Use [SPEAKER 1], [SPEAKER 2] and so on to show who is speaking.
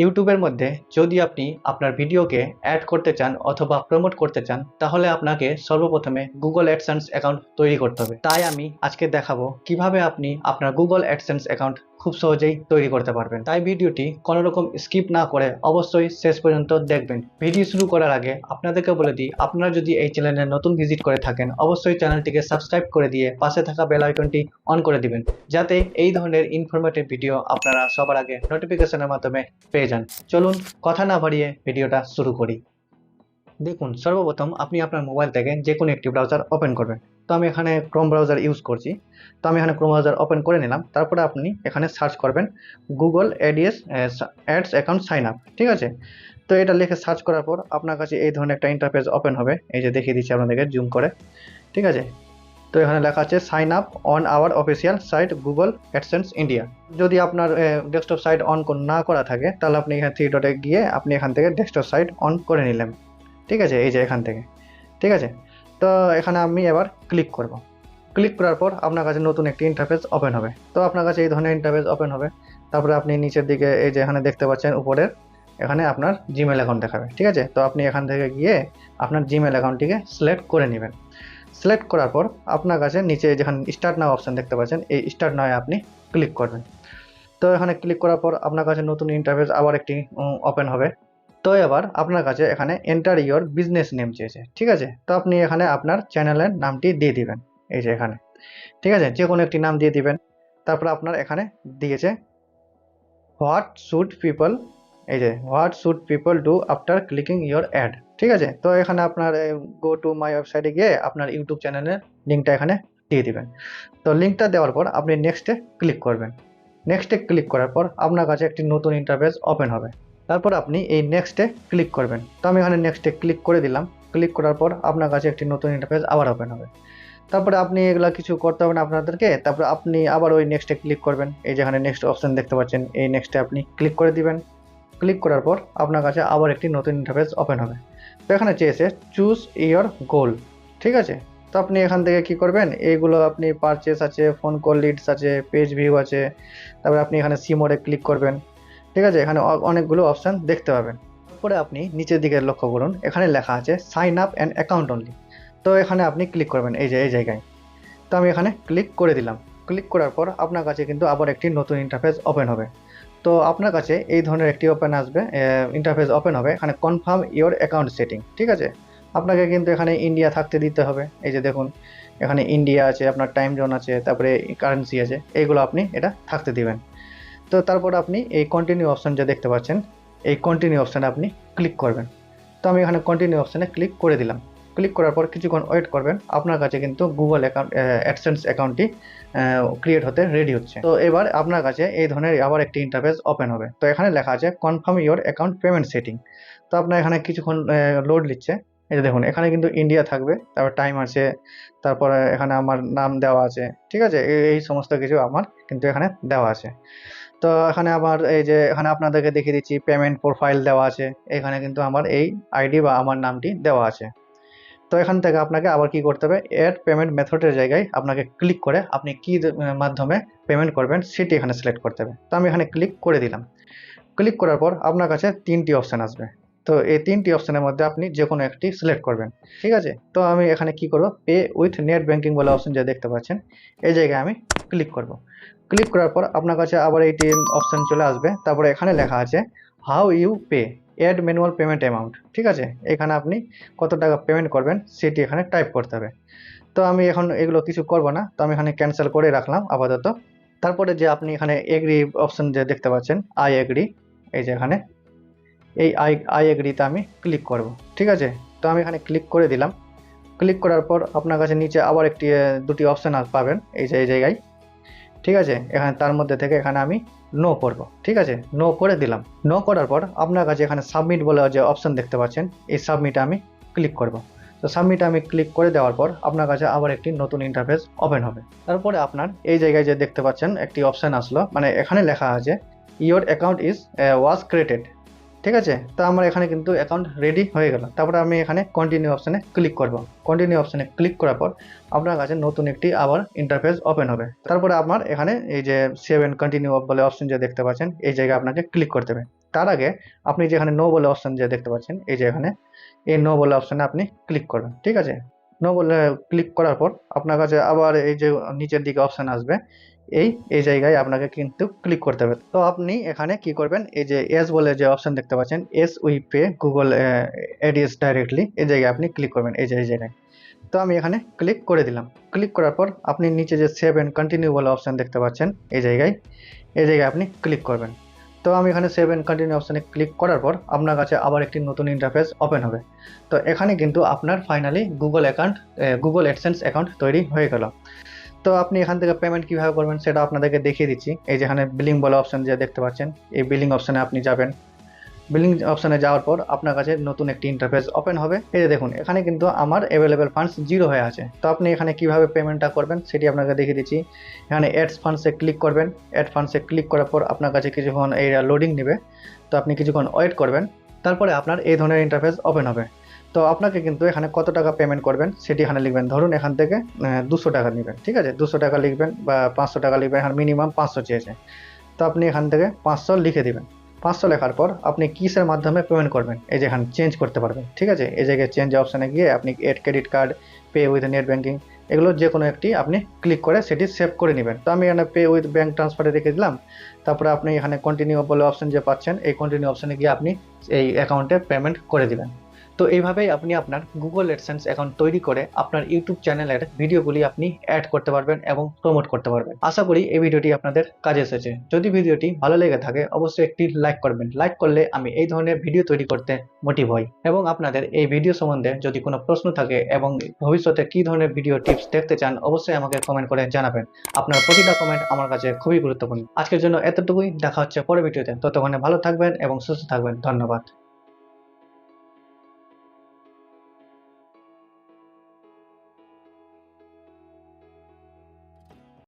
[SPEAKER 1] ইউটিউবের মধ্যে যদি আপনি আপনার ভিডিওকে অ্যাড করতে চান অথবা প্রমোট করতে চান, তাহলে আপনাকে সর্বপ্রথমে গুগল অ্যাডসেন্স অ্যাকাউন্ট তৈরি করতে হবে। তাই আমি আজকে দেখাবো কীভাবে আপনি আপনার গুগল অ্যাডসেন্স অ্যাকাউন্ট খুব সহজেই তৈরি করতে পারবেন। তাই ভিডিওটি কোনো রকম স্কিপ না করে অবশ্যই শেষ পর্যন্ত দেখবেন। ভিডিও শুরু করার আগে আপনাদেরকে বলে দিই, আপনারা যদি এই চ্যানেলে নতুন ভিজিট করে থাকেন, অবশ্যই চ্যানেলটিকে সাবস্ক্রাইব করে দিয়ে পাশে থাকা বেল আইকনটি অন করে দিবেন, যাতে এই ধরনের ইনফরমেটিভ ভিডিও আপনারা সবার আগে নোটিফিকেশনের মাধ্যমে পেয়ে যান। চলুন কথা না বাড়িয়ে ভিডিওটা শুরু করি। দেখুন, সর্বপ্রথম আপনি আপনার মোবাইল থেকে যে কোনো একটি ব্রাউজার ওপেন করবেন। তো আমি এখানে ক্রোম ব্রাউজার ইউজ করছি। তো আমি এখানে ক্রোম ব্রাউজার ওপেন করে নিলাম। তারপরে আপনি এখানে সার্চ করবেন Google ads ads account sign up ঠিক আছে? তো এটা লিখে সার্চ করার পর আপনার কাছে এই ধরনের একটা ইন্টারফেস ওপেন হবে। এই যে দেখিয়ে দিচ্ছি আপনাদেরকে জুম করে, ঠিক আছে? তো এখানে লেখা আছে sign up on our official site Google AdSense India যদি আপনার ডেস্কটপ সাইট অন না করা থাকে, তাহলে আপনি এখানে থ্রি ডটে গিয়ে আপনি এখান থেকে ডেস্কটপ সাইট অন করে নিলেন। ঠিক আছে? এই যে এখান থেকে। ঠিক আছে? তো এখানে আমি এবার ক্লিক করব। ক্লিক করার পর আপনার কাছে নতুন একটি ইন্টারফেস ওপেন হবে। তো আপনার কাছে এই ধরনের ইন্টারফেস ওপেন হবে। তারপরে আপনি নিচের দিকে এই যে এখানে দেখতে পাচ্ছেন, উপরের, এখানে আপনার জিমেল অ্যাকাউন্ট দেখাবে, ঠিক আছে? তো আপনি এখান থেকে গিয়ে আপনার জিমেল অ্যাকাউন্টটিকে সিলেক্ট করে নেবেন। সিলেক্ট করার পর আপনার কাছে নিচে যেখানে স্টার্ট নাও অপশান দেখতে পাচ্ছেন, এই স্টার্ট নাও আপনি ক্লিক করবেন। তো এখানে ক্লিক করার পর আপনার কাছে নতুন ইন্টারফেস আবার একটি ওপেন হবে। তো এবার আপনার কাছে এখানে এন্টার ইয়োর বিজনেস নেম চেয়েছে, ঠিক আছে? তো আপনি এখানে আপনার চ্যানেলের নামটি দিয়ে দিবেন, এই যে এখানে, ঠিক আছে? যে কোনো একটি নাম দিয়ে দিবেন, তারপর আপনার এখানে দিয়েছে হোয়াট শুড পিপল এই যে what should people do after clicking your ad ঠিক আছে? তো এখানে আপনার গো টু মাই ওয়েবসাইটে গিয়ে আপনার ইউটিউব চ্যানেলের লিঙ্কটা এখানে দিয়ে দিবেন। তো লিঙ্কটা দেওয়ার পর আপনি নেক্সটে ক্লিক করবেন। নেক্সটে ক্লিক করার পর আপনার কাছে একটি নতুন ইন্টারফেস ওপেন হবে। তারপর আপনি এই নেক্সটে ক্লিক করবেন। তো আমি এখানে নেক্সটে ক্লিক করে দিলাম। ক্লিক করার পর আপনার কাছে একটি নতুন ইন্টারফেস আবার ওপেন হবে। তারপরে আপনি এগুলো কিছু করতে হবে না আপনাদেরকে। তারপরে আপনি আবার ওই নেক্সটে ক্লিক করবেন। এই যেখানে নেক্সট অপশান দেখতে পাচ্ছেন, এই নেক্সটে আপনি ক্লিক করে দিবেন। ক্লিক করার পর আপনার কাছে আবার একটি নতুন ইন্টারফেস ওপেন হবে। তো এখানে চেয়েছে চুজ ইয়োর গোল ঠিক আছে? তো আপনি এখান থেকে কি করবেন? এইগুলো আপনি পারচেস আছে ফোন কল লিডস আছে পেজ ভিউ আছে। তারপরে আপনি এখানে সি মোডে ক্লিক করবেন। ঠিক আছে? এখানে অনেকগুলো অপশান দেখতে পাবেন। তারপরে আপনি নিচের দিকে লক্ষ্য করুন। এখানে লেখা আছে sign up and account only তো এখানে আপনি ক্লিক করবেন এই যে, এই জায়গায়। তো আমি এখানে ক্লিক করে দিলাম। ক্লিক করার পর আপনার কাছে কিন্তু আবার একটি নতুন ইন্টারফেস ওপেন হবে। তো আপনার কাছে এই ধরনের একটি ওপেন আসবে ইন্টারফেস ওপেন হবে। এখানে কনফার্ম ইওর অ্যাকাউন্ট সেটিং ঠিক আছে? আপনাকে কিন্তু এখানে ইন্ডিয়া থাকতে দিতে হবে। এই যে দেখুন, এখানে ইন্ডিয়া আছে, আপনার টাইম জোন আছে, তারপরে কারেন্সি আছে। এইগুলো আপনি এটা থাকতে দিবেন। তো তারপর আপনি এই কন্টিনিউ অপশান যা দেখতে পাচ্ছেন, এই কন্টিনিউ অপশানে আপনি ক্লিক করবেন। তো আমি এখানে কন্টিনিউ অপশানে ক্লিক করে দিলাম। ক্লিক করার পর কিছুক্ষণ ওয়েট করবেন, আপনার কাছে কিন্তু গুগল অ্যাকাউন্ট অ্যাডসেন্স অ্যাকাউন্টটি ক্রিয়েট হতে রেডি হচ্ছে। তো এবার আপনার কাছে এই ধরনের আবার একটি ইন্টারফেস ওপেন হবে। তো এখানে লেখা আছে confirm your account payment setting তো আপনার এখানে কিছুক্ষণ লোড নিচ্ছে। যে দেখুন, এখানে কিন্তু ইন্ডিয়া থাকবে, তারপর টাইম আছে, তারপরে এখানে আমার নাম দেওয়া আছে, ঠিক আছে? এই সমস্ত কিছু আমার কিন্তু এখানে দেওয়া আছে। তো এখানে আমার এই যে এখানে আপনাদেরকে দেখিয়ে দিচ্ছি পেমেন্ট প্রোফাইল দেওয়া আছে। এখানে কিন্তু আমার এই আইডি বা আমার নামটি দেওয়া আছে। তো এখান থেকে আপনাকে আবার কি করতে হবে? অ্যাড পেমেন্ট মেথডের জায়গায় আপনাকে ক্লিক করে আপনি কি মাধ্যমে পেমেন্ট করবেন সেটি এখানে সিলেক্ট করতে হবে। তো আমি এখানে ক্লিক করে দিলাম। ক্লিক করার পর আপনার কাছে তিনটি অপশান আসবে। তো এই তিনটি অপশানের মধ্যে আপনি যে কোনো একটি সিলেক্ট করবেন। ঠিক আছে? তো আমি এখানে কি করব? পে উইথ নেট ব্যাঙ্কিং বলে অপশন যা দেখতে পাচ্ছেন, এই জায়গায় আমি ক্লিক করব। ক্লিক করার পর আপনার কাছে আবার এইটি অপশান চলে আসবে। তারপরে এখানে লেখা আছে how you pay ad manual payment amount ঠিক আছে? এখানে আপনি কত টাকা পেমেন্ট করবেন, সেটি এখানে টাইপ করতে হবে। তো আমি এখন এগুলো কিছু করব না, তো আমি এখানে ক্যান্সেল করে রাখলাম আপাতত। তারপরে যে আপনি এখানে এগ্রি অপশন যে দেখতে পাচ্ছেন আই এগ্রি এই যে এখানে এই আই আই এগ্রিতে আমি ক্লিক করব। ঠিক আছে? তো আমি এখানে ক্লিক করে দিলাম। ক্লিক করার পর আপনার কাছে নিচে আবার একটি দুটি অপশান পাবেন এই যে, এই জায়গায়। ঠিক আছে? এখানে তার মধ্যে থেকে এখানে আমি নো করব। ঠিক আছে? নো করে দিলাম। নো করার পর আপনার কাছে এখানে সাবমিট বলে যে অপশান দেখতে পাচ্ছেন, এই সাবমিটে আমি ক্লিক করব। তো সাবমিটে আমি ক্লিক করে দেওয়ার পর আপনার কাছে আবার একটি নতুন ইন্টারফেস ওপেন হবে। তারপরে আপনার এই জায়গায় যে দেখতে পাচ্ছেন একটি অপশান আসলো। মানে এখানে লেখা আছে your account is was created ঠিক আছে? তা আমার এখানে কিন্তু অ্যাকাউন্ট রেডি হয়ে গেল। তারপরে আমি এখানে কন্টিনিউ অপশানে ক্লিক করব। কন্টিনিউ অপশানে ক্লিক করার পর আপনার কাছে নতুন একটি আবার ইন্টারফেস ওপেন হবে। তারপরে আপনার এখানে এই যে সেভ অ্যান্ড কন্টিনিউ বলে অপশন যে দেখতে পাচ্ছেন, এই জায়গায় আপনাকে ক্লিক করতে হবে। তার আগে আপনি যেখানে নো বলে অপশন যে দেখতে পাচ্ছেন, এই যে এখানে এই নো বলে অপশানে আপনি ক্লিক করবেন। ঠিক আছে? নো বলে ক্লিক করার পর আপনার কাছে আবার এই যে নিচের দিকে অপশান আসবে। এই এই জায়গায় আপনাকে কিন্তু ক্লিক করতে হবে। তো আপনি এখানে কি করবেন? এই যে এস বলে যে অপশন দেখতে পাচ্ছেন as we pay Google ads directly এই জায়গায় আপনি ক্লিক করবেন, এই যে, এই জায়গায়। তো আমি এখানে ক্লিক করে দিলাম। ক্লিক করার পর আপনি নিচে যে সেভ অ্যান্ড কন্টিনিউ বলে অপশন দেখতে পাচ্ছেন, এই জায়গায় এই জায়গায় আপনি ক্লিক করবেন। তো আমি এখানে সেভ অ্যান্ড কন্টিনিউ অপশানে ক্লিক করার পর আপনার কাছে আবার একটি নতুন ইন্টারফেস ওপেন হবে। তো এখানে কিন্তু আপনার finally Google account Google AdSense account তৈরি হয়ে গেল। তো আপনি এখান থেকে পেমেন্ট কীভাবে করবেন সেটা আপনাদেরকে দেখিয়ে দিচ্ছি। এই যেখানে বিলিং বলে অপশন যে দেখতে পাচ্ছেন, এই বিলিং অপশানে আপনি যাবেন। বিলিং অপশানে যাওয়ার পর আপনার কাছে নতুন একটি ইন্টারফেস ওপেন হবে। এই যে দেখুন, এখানে কিন্তু আমার অ্যাভেলেবেল ফান্ডস জিরো হয়ে আছে। তো আপনি এখানে কীভাবে পেমেন্টটা করবেন সেটি আপনাকে দেখিয়ে দিচ্ছি। এখানে অ্যাডস ফান্ডসে ক্লিক করবেন। অ্যাড ফান্ডসে ক্লিক করার পর আপনার কাছে কিছুক্ষণ এই লোডিং নেবে। তো আপনি কিছুক্ষণ ওয়েট করবেন। তারপরে আপনার এই ধরনের ইন্টারফেস ওপেন হবে। তো আপনাকে কিন্তু এখানে কত টাকা পেমেন্ট করবেন সেটি এখানে লিখবেন। ধরুন এখান থেকে দুশো টাকা নেবেন, ঠিক আছে? দুশো টাকা লিখবেন বা পাঁচশো টাকা লিখবেন, এখানে মিনিমাম পাঁচশো চেয়েছে। তো আপনি এখান থেকে পাঁচশো লিখে দিবেন। পাঁচশো লেখার পর আপনি কিসের মাধ্যমে পেমেন্ট করবেন? এই যে এখানে চেঞ্জ করতে পারবেন, ঠিক আছে? এই জায়গায় চেঞ্জ অপশানে গিয়ে আপনি add credit card pay with net banking এগুলো যে কোনো একটি আপনি ক্লিক করে সেটি সেভ করে নেবেন। তো আমি এখানে পে উইথ ব্যাঙ্ক ট্রান্সফারে রেখে দিলাম। তারপরে আপনি এখানে কন্টিনিউ বলে অপশন যে পাচ্ছেন, এই কন্টিনিউ অপশানে গিয়ে আপনি এই অ্যাকাউন্টে পেমেন্ট করে দিবেন। তো এইভাবেই আপনি আপনার গুগল অ্যাডসেন্স অ্যাকাউন্ট তৈরি করে আপনার ইউটিউব চ্যানেলের ভিডিওগুলি আপনি অ্যাড করতে পারবেন এবং প্রমোট করতে পারবেন। আশা করি এই ভিডিওটি আপনাদের কাজে এসেছে। যদি ভিডিওটি ভালো লেগে থাকে, অবশ্যই একটি লাইক করবেন। লাইক করলে আমি এই ধরনের ভিডিও তৈরি করতে মোটিভ হই। এবং আপনাদের এই ভিডিও সম্বন্ধে যদি কোনো প্রশ্ন থাকে এবং ভবিষ্যতে কী ধরনের ভিডিও টিপস দেখতে চান, অবশ্যই আমাকে কমেন্ট করে জানাবেন। আপনার প্রতিটা কমেন্ট আমার কাছে খুবই গুরুত্বপূর্ণ। আজকের জন্য এতটুকুই। দেখা হচ্ছে পরের ভিডিওতে ততক্ষণে ভালো থাকবেন এবং সুস্থ থাকবেন। ধন্যবাদ।